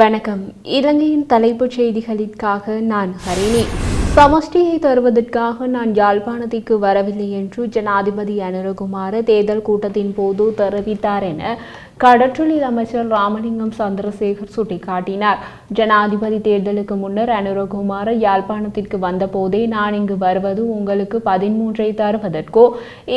வணக்கம். இலங்கையின் தலைப்புச் செய்திகளிற்காக நான் ஹரிணி. சமஷ்டியை தருவதற்காக நான் யாழ்ப்பாணத்திற்கு வரவில்லை என்று ஜனாதிபதி அனுரகுமார தேர்தல் கூட்டத்தின் போது தெரிவித்தார் என கடற்றொழில் அமைச்சர் ராமலிங்கம் சந்திரசேகர் சுட்டிக்காட்டினார். ஜனாதிபதி தேர்தலுக்கு முன்னர் அனுரகுமார யாழ்ப்பாணத்திற்கு வந்தபோதே நான் இங்கு வருவது உங்களுக்கு பதிமூன்றை தருவதற்கோ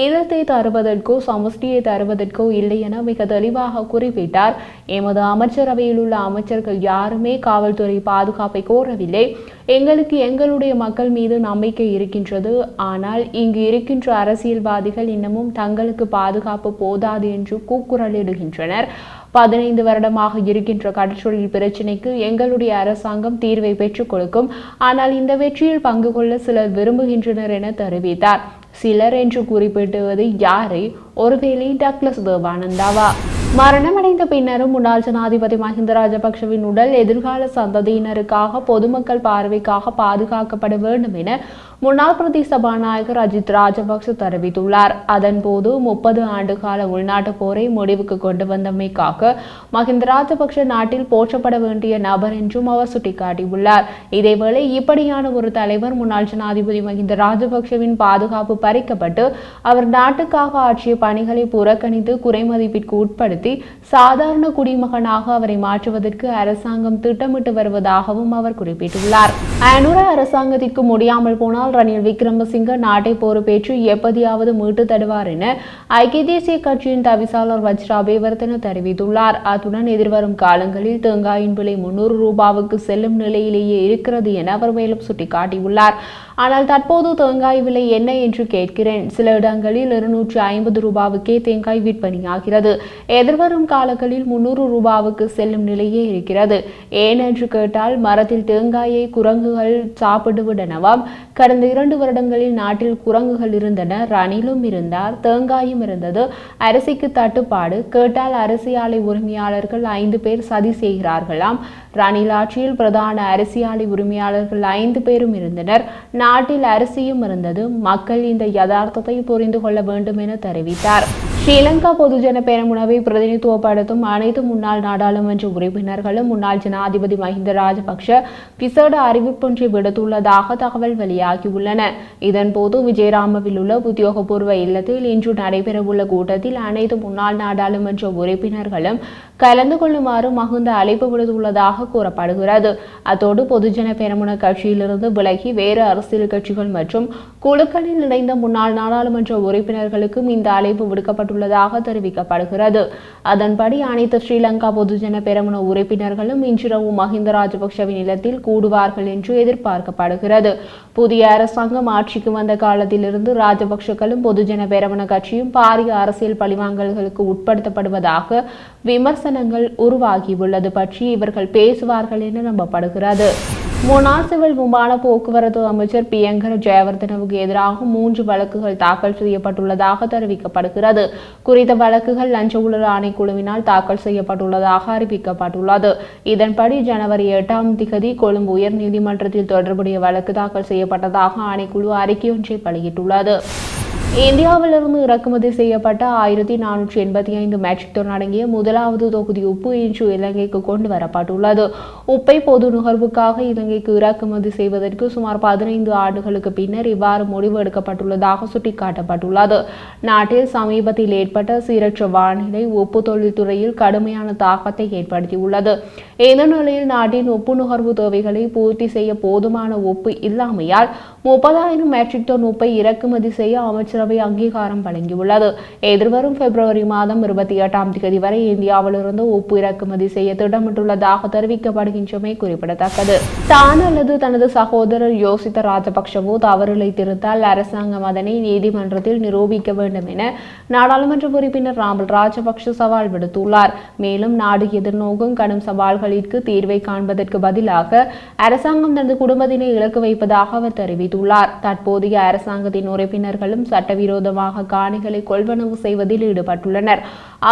ஈழத்தை தருவதற்கோ சமஷ்டியை தருவதற்கோ இல்லை என மிக தெளிவாக குறிப்பிட்டார். எமது அமைச்சரவையில் உள்ள அமைச்சர்கள் யாருமே காவல்துறை பாதுகாப்பை கோரவில்லை. எங்களுக்கு எங்களுடைய மக்கள் மீது நம்பிக்கை இருக்கின்றது. ஆனால் இங்கு இருக்கின்ற அரசியல்வாதிகள் இன்னமும் தங்களுக்கு பாதுகாப்பு போதாது என்று கூக்குரலிடுகின்றனர். பதினைந்து வருடமாக இருக்கின்ற கடற்றொழில் பிரச்சினைக்கு எங்களுடைய அரசாங்கம் தீர்வை பெற்றுக் கொடுக்கும். ஆனால் இந்த வெற்றியில் பங்கு கொள்ள சிலர் விரும்புகின்றனர் என தெரிவித்தார். சிலர் என்று குறிப்பிட்டுவது யாரை? ஒருவேளை டக்ளஸ் தேவானந்தாவா. மரணமடைந்த பின்னரும் முன்னாள் ஜனாதிபதி மஹிந்த ராஜபக்ஷவின் உடல் எதிர்கால சந்ததியினருக்காக பொதுமக்கள் பார்வைக்காக பாதுகாக்கப்பட வேண்டும் என முன்னாள் பிரதி சபாநாயகர் அஜித் ராஜபக்ச தெரிவித்துள்ளார். அதன்போது முப்பது ஆண்டுகால உள்நாட்டு போரை முடிவுக்கு கொண்டு வந்தமைக்காக மஹிந்த ராஜபக்ஷ நாட்டில் போற்றப்பட வேண்டிய நபர் என்றும் அவர் சுட்டிக்காட்டியுள்ளார். இதேவேளை இப்படியான ஒரு தலைவர் முன்னாள் ஜனாதிபதி மஹிந்த ராஜபக்ஷவின் பாதுகாப்பு பறிக்கப்பட்டு அவர் நாட்டுக்காக ஆற்றிய பணிகளை புறக்கணித்து குறைமதிப்பிற்கு உட்படுத்தி சாதாரண குடிமகனாக அவரை மாற்றுவதற்கு அரசாங்கம் திட்டமிட்டு வருவதாகவும் அவர் குறிப்பிட்டுள்ளார். அனுர அரசாங்கத்திற்கு முடியாமல் போனால் ரணில் விக்ரமசிங்க நாட்டை பொறுப்பேற்று எப்படியாவது மீட்டு தருவார் என ஐக்கிய தேசிய கட்சியின் தவிசாளர் வஜ்ரா அபேவர்தன தெரிவித்துள்ளார். அத்துடன் எதிர்வரும் காலங்களில் தேங்காயின் விலை முன்னூறு ரூபாவுக்கு செல்லும் நிலையிலேயே இருக்கிறது என அவர் மேலும் சுட்டிக்காட்டியுள்ளார். ஆனால் தற்போது தேங்காய் விலை என்ன என்று கேட்கிறேன். சில இடங்களில் இருநூற்றி ஐம்பது ரூபாவுக்கே தேங்காய் விற்பனையாகிறது. எதிர்வரும் காலங்களில் முன்னூறு ரூபாவுக்கு செல்லும் நிலையே இருக்கிறது. ஏன் என்று கேட்டால் மரத்தில் தேங்காயை குரங்குகள் சாப்பிடுவிடனவாம் கடந்த இரண்டு வருடங்களில் நாட்டில் குரங்குகள் இருந்தன ரணிலும் இருந்தார் தேங்காயும் இருந்தது. அரிசிக்கு தட்டுப்பாடு கேட்டால் அரிசி ஆலை உரிமையாளர்கள் ஐந்து பேர் சதி செய்கிறார்களாம். ரணில் ஆட்சியில் பிரதான அரிசி ஆலை உரிமையாளர்கள் ஐந்து பேரும் இருந்தனர். நாட்டில் அரிசியும் இருந்தது. மக்கள் இந்த யதார்த்தத்தை புரிந்து கொள்ள வேண்டும் என தெரிவித்தார். ஸ்ரீலங்கா பொதுஜன பெரமுனவை பிரதிநிதித்துவப்படுத்தும் அனைத்து முன்னாள் நாடாளுமன்ற உறுப்பினர்களும் முன்னாள் ஜனாதிபதி மஹிந்த ராஜபக்ஷ விசேட அறிவிப்பொன்றை விடுத்துள்ளதாக தகவல் வெளியாகியுள்ளன. இதன்போது விஜயராமவில் உள்ள உத்தியோகபூர்வ இல்லத்தில் இன்று நடைபெறவுள்ள கூட்டத்தில் அனைத்து முன்னாள் நாடாளுமன்ற உறுப்பினர்களும் கலந்து கொள்ளுமாறு மகுந்த அழைப்பு விடுத்துள்ளதாக கூறப்படுகிறது. அத்தோடு பொதுஜன பெரமுன கட்சியிலிருந்து விலகி வேறு அரசியல் கட்சிகள் மற்றும் குழுக்களில் இணைந்த முன்னாள் நாடாளுமன்ற உறுப்பினர்களுக்கும் இந்த அழைப்பு வழங்கப்பட்டுள்ளதாக தெரிவிக்கப்படுகிறது. அதன்படி அனைத்து ஸ்ரீலங்கா பொதுஜன பெரமுன உறுப்பினர்களும் இன்றிரவு மஹிந்த ராஜபக்சவின் இல்லத்தில் கூடுவார்கள் என்று எதிர்பார்க்கப்படுகிறது. புதிய அரசாங்கம் ஆட்சிக்கு வந்த காலத்திலிருந்து ராஜபக்சக்களும் பொதுஜன பெரமுன கட்சியும் பாரிய அரசியல் பழிவாங்கல்களுக்கு உட்படுத்தப்படுவதாக விமர்சனங்கள் உருவாகியுள்ளது பற்றி இவர்கள் பேசுவார்கள் என நம்பப்படுகிறது. முன்னாள் சிவில் விமான போக்குவரத்து அமைச்சர் பிரியங்கர் ஜெயவர்தனவுக்கு எதிராக மூன்று வழக்குகள் தாக்கல் செய்யப்பட்டுள்ளதாக தெரிவிக்கப்படுகிறது. குறித்த வழக்குகள் லஞ்ச ஊழல் ஆணைக்குழுவினால் தாக்கல் செய்யப்பட்டுள்ளதாக அறிவிக்கப்பட்டுள்ளது. இதன்படி ஜனவரி எட்டாம் திகதி கொழும்பு உயர் நீதிமன்றத்தில் தொடர்புடைய வழக்கு தாக்கல் செய்யப்பட்டதாக ஆணைக்குழு அறிக்கை ஒன்றை வெளியிட்டுள்ளது. இந்தியாவிலிருந்து இறக்குமதி செய்யப்பட்ட ஆயிரத்தி நானூற்றி எண்பத்தி ஐந்து மெட்ரிக் டன் அடங்கிய முதலாவது தொகுதி உப்பு இன்று இலங்கைக்கு கொண்டு வரப்பட்டுள்ளது. உப்பை பொது நுகர்வுக்காக இலங்கைக்கு இறக்குமதி செய்வதற்கு சுமார் பதினைந்து ஆண்டுகளுக்கு பின்னர் இவ்வாறு முடிவு எடுக்கப்பட்டுள்ளதாக சுட்டிக்காட்டப்பட்டுள்ளது. நாட்டில் சமீபத்தில் ஏற்பட்ட சீரற்ற வானிலை உப்பு தொழில்துறையில் கடுமையான தாக்கத்தை ஏற்படுத்தியுள்ளது. இந்த நிலையில் நாட்டின் உப்பு நுகர்வு தேவைகளை பூர்த்தி செய்ய போதுமான உப்பு இல்லாமையால் முப்பதாயிரம் மெட்ரிக் டன் உப்பை இறக்குமதி செய்ய அமைச்சர் அமைச்சரவை அங்கீகாரம் வழங்கியுள்ளது. எதிர்வரும் பிப்ரவரி மாதம் இருபத்தி எட்டாம் தேதி வரை இந்தியாவிலிருந்து உப்பு இறக்குமதி செய்ய திட்டமிட்டுள்ளதாக தெரிவிக்கப்படுகின்றமை குறிப்பிடத்தக்கது. தான் அல்லது தனது சகோதரர் யோசித்த ராஜபக்ஷவோ தவறிழைத்திருந்தால் அரசாங்கம் அதனை நீதிமன்றத்தில் நிரூபிக்க வேண்டும் என நாடாளுமன்ற உறுப்பினர் ராமல் ராஜபக்ஷ சவால் விடுத்துள்ளார். மேலும் நாடு எதிர்நோக்கும் கடும் சவால்களிற்கு தீர்வை காண்பதற்கு பதிலாக அரசாங்கம் தனது குடும்பத்தினை இலக்கு வைப்பதாக அவர் தெரிவித்துள்ளார். தற்போதைய அரசாங்கத்தின் உறுப்பினர்களும் சட்ட சட்டவிரோதமாக காணிகளை கொள்வனவு செய்வதில் ஈடுபட்டுள்ளனர்.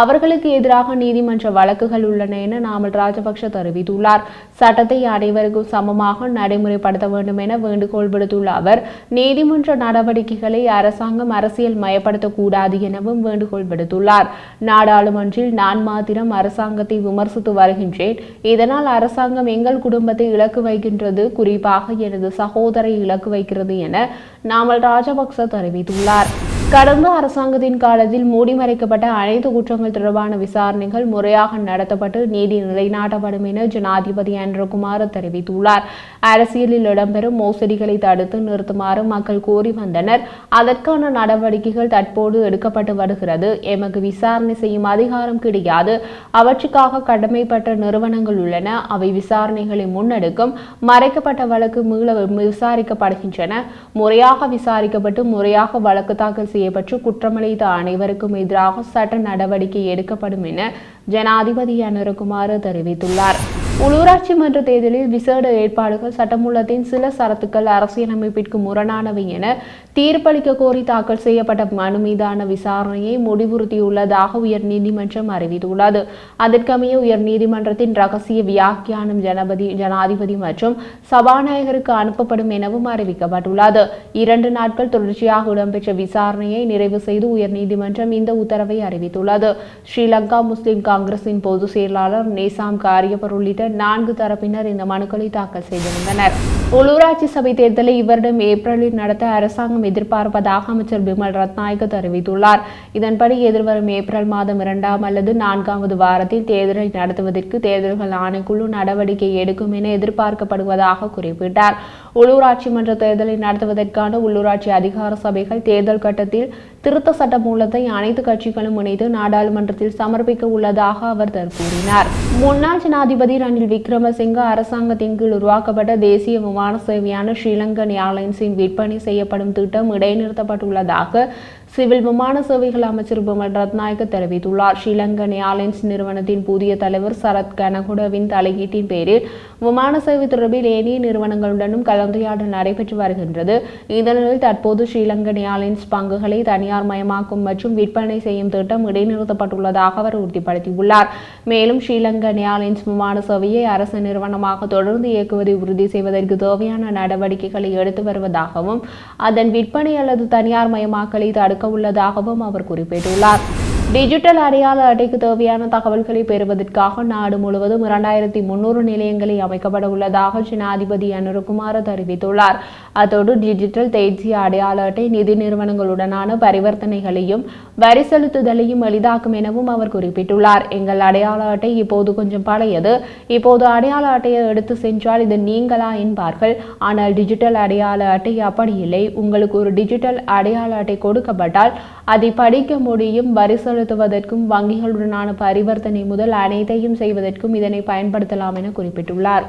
அவர்களுக்கு எதிராக நீதிமன்ற வழக்குகள் உள்ளன என நாமல் ராஜபக்ஷ தெரிவித்துள்ளார். சட்டத்தை அனைவருக்கும் சமமாக நடைமுறைப்படுத்த வேண்டும் என வேண்டுகோள் விடுத்துள்ள அவர் நீதிமன்ற நடவடிக்கைகளை அரசாங்கம் அரசியல் மயப்படுத்தக்கூடாது எனவும் வேண்டுகோள் விடுத்துள்ளார். நாடாளுமன்றில் நான் மாத்திரம் அரசாங்கத்தை விமர்சித்து வருகின்றேன். இதனால் அரசாங்கம் எங்கள் குடும்பத்தை இலக்கு வைக்கின்றது குறிப்பாக எனது சகோதரை இலக்கு வைக்கிறது என நாமல் ராஜபக்ச தெரிவித்துள்ளார். கடந்த அரசாங்கத்தின் காலத்தில் மூடி மறைக்கப்பட்ட அனைத்து குற்றங்கள் தொடர்பான விசாரணைகள் முறையாக நடத்தப்பட்டு நீதி நிலைநாட்டப்படும் என ஜனாதிபதி அன்றகுமார் தெரிவித்துள்ளார். அரசியலில் இடம்பெறும் மோசடிகளை தடுத்து நிறுத்துமாறு மக்கள் கோரி வந்தனர். அதற்கான நடவடிக்கைகள் தற்போது எடுக்கப்பட்டு வருகிறது. எமக்கு விசாரணை செய்யும் அதிகாரம் கிடையாது. அவற்றுக்காக கடமைப்பட்ட நிறுவனங்கள் உள்ளன. அவை விசாரணைகளை முன்னெடுக்கும். மறைக்கப்பட்ட வழக்கு மீள விசாரிக்கப்படுகின்றன. முறையாக விசாரிக்கப்பட்டு முறையாக வழக்கு தாக்கல் செய்யப்பட்டு குற்றமளித்த அனைவருக்கும் எதிராக சட்ட நடவடிக்கை எடுக்கப்படும் என ஜனாதிபதி அனுரகுமார் தெரிவித்துள்ளார். உள்ளூராட்சி மன்ற தேர்தலில் விசேட ஏற்பாடுகள் சட்டமூலத்தின் சில சரத்துக்கள் அரசியலமைப்பிற்கு முரணானவை என தீர்ப்பளிக்க கோரி தாக்கல் செய்யப்பட்ட மனு மீதான விசாரணையை முடிவுறுத்தியுள்ளதாக உயர்நீதிமன்றம் அறிவித்துள்ளது. அதற்கமைய உயர்நீதிமன்றத்தின் ரகசிய வியாக்கியானம் ஜனபதி ஜனாதிபதி மற்றும் சபாநாயகருக்கு அனுப்பப்படும் எனவும் அறிவிக்கப்பட்டுள்ளது. இரண்டு நாட்கள் தொடர்ச்சியாக இடம்பெற்ற விசாரணையை நிறைவு செய்து உயர்நீதிமன்றம் இந்த உத்தரவை அறிவித்துள்ளது. ஸ்ரீலங்கா முஸ்லிம் காங்கிரசின் பொதுச் செயலாளர் நேசாம் காரியப்பர் உள்ளிட்ட நான்கு தரப்பினர் இந்த மனுக்களை தாக்கல் செய்திருந்தனர். உள்ளூராட்சி சபை தேர்தலை இவரிடம் ஏப்ரலில் நடத்த அரசாங்கம் எதிர்பார்ப்பதாக அமைச்சர் பிமல் ரத்நாயக்க தெரிவித்துள்ளார். இதன்படி எதிர்வரும் ஏப்ரல் மாதம் இரண்டாம் அல்லது நான்காவது வாரத்தில் தேர்தலை நடத்துவதற்கு தேர்தல்கள் ஆணைக்குழு நடவடிக்கை எடுக்கும் என எதிர்பார்க்கப்படுவதாக குறிப்பிட்டார். உள்ளூராட்சி மன்ற தேர்தலை நடத்துவதற்கான உள்ளூராட்சி அதிகார சபைகள் தேர்தல் கட்டத்தில் திருத்த சட்ட மூலத்தை அனைத்து கட்சிகளும் இணைத்து நாடாளுமன்றத்தில் சமர்ப்பிக்க உள்ளதாக அவர் கூறினார் முன்னாள் ஜனாதிபதி ரணில் விக்ரமசிங்க அரசாங்கத்தின் கீழ் உருவாக்கப்பட்ட தேசிய விமான சேவையான ஸ்ரீலங்கன் ஏர்லைன்ஸின் விற்பனை செய்யப்படும் திட்டம் இடைநிறுத்தப்பட்டுள்ளதாக சிவில் விமான சேவைகள் அமைச்சர் பிமல் ரத்நாயக்க தெரிவித்துள்ளார். ஸ்ரீலங்கன் ஏர்லைன்ஸ் நிறுவனத்தின் புதிய தலைவர் சரத் கனகுடவின் தலையீட்டின் பேரில் விமான சேவை தொடர்பில் ஏனைய நிறுவனங்களுடனும் கலந்துரையாடல் நடைபெற்று வருகின்றது. இதனில் தற்போது ஸ்ரீலங்கன் ஏர்லைன்ஸ் பங்குகளை தனியார் மயமாக்கும் மற்றும் விற்பனை செய்யும் திட்டம் இடைநிறுத்தப்பட்டுள்ளதாக அவர் உறுதிப்படுத்தியுள்ளார். மேலும் ஸ்ரீலங்கன் ஏர்லைன்ஸ் விமான சேவையை அரசு நிறுவனமாக தொடர்ந்து இயக்குவதை உறுதி செய்வதற்கு தேவையான நடவடிக்கைகளை எடுத்து வருவதாகவும் அதன் விற்பனை அல்லது தனியார் மயமாக்கலை தடுக்க உள்ளதாகவும் அவர் குறிப்பிட்டுள்ளார். டிஜிட்டல் அடையாள அட்டைக்கு தேவையான தகவல்களை பெறுவதற்காக நாடு முழுவதும் இரண்டாயிரத்தி முன்னூறு நிலையங்களை அமைக்கப்பட உள்ளதாக ஜனாதிபதி அனுரகுமார தெரிவித்துள்ளார். அத்தோடு டிஜிட்டல் தேசிய அடையாள அட்டை நிதி நிறுவனங்களுடனான பரிவர்த்தனைகளையும் வரி செலுத்துதலையும் எளிதாக்கும் எனவும் அவர் குறிப்பிட்டுள்ளார். எங்கள் அடையாள அட்டை இப்போது கொஞ்சம் பழையது. இப்போது அடையாள அட்டையை எடுத்து சென்றால் இது நீங்களா என்பார்கள். ஆனால் டிஜிட்டல் அடையாள அட்டை அப்படி இல்லை. உங்களுக்கு ஒரு டிஜிட்டல் அடையாள அட்டை கொடுக்கப்பட்டால் அதை படிக்க முடியும் வரி செலுத்துவதற்கும் வங்கிகளுடனான பரிவர்த்தனை முதல் அனைத்தையும் செய்வதற்கும் இதனை பயன்படுத்தலாம் என குறிப்பிட்டுள்ளார்.